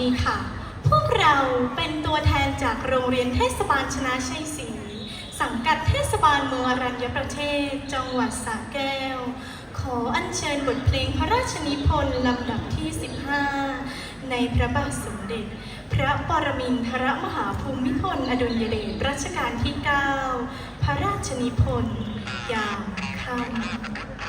ดีค่ะ พวกเราเป็นตัวแทนจากโรงเรียนเทศบาลชนะชัยศรีสังกัดเทศบาลเมืองรัญญประเทศ จังหวัดสระแก้ว ขออัญเชิญบทเพลงพระราชนิพนธ์ลำดับที่ 15 ในพระบาทสมเด็จ พระปรมินทรมหาภูมิพลอดุลยเดชรัชกาลที่ 9 พระราชนิพนธ์ยามค่ำ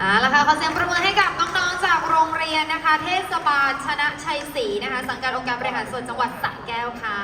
อ่าละค่ะขอเสียงประมือให้กับน้องๆจากโรงเรียนนะคะ เทศบาลชนะชัยศรีนะคะ สังกัดองค์การบริหารส่วนจังหวัดสระแก้วค่ะ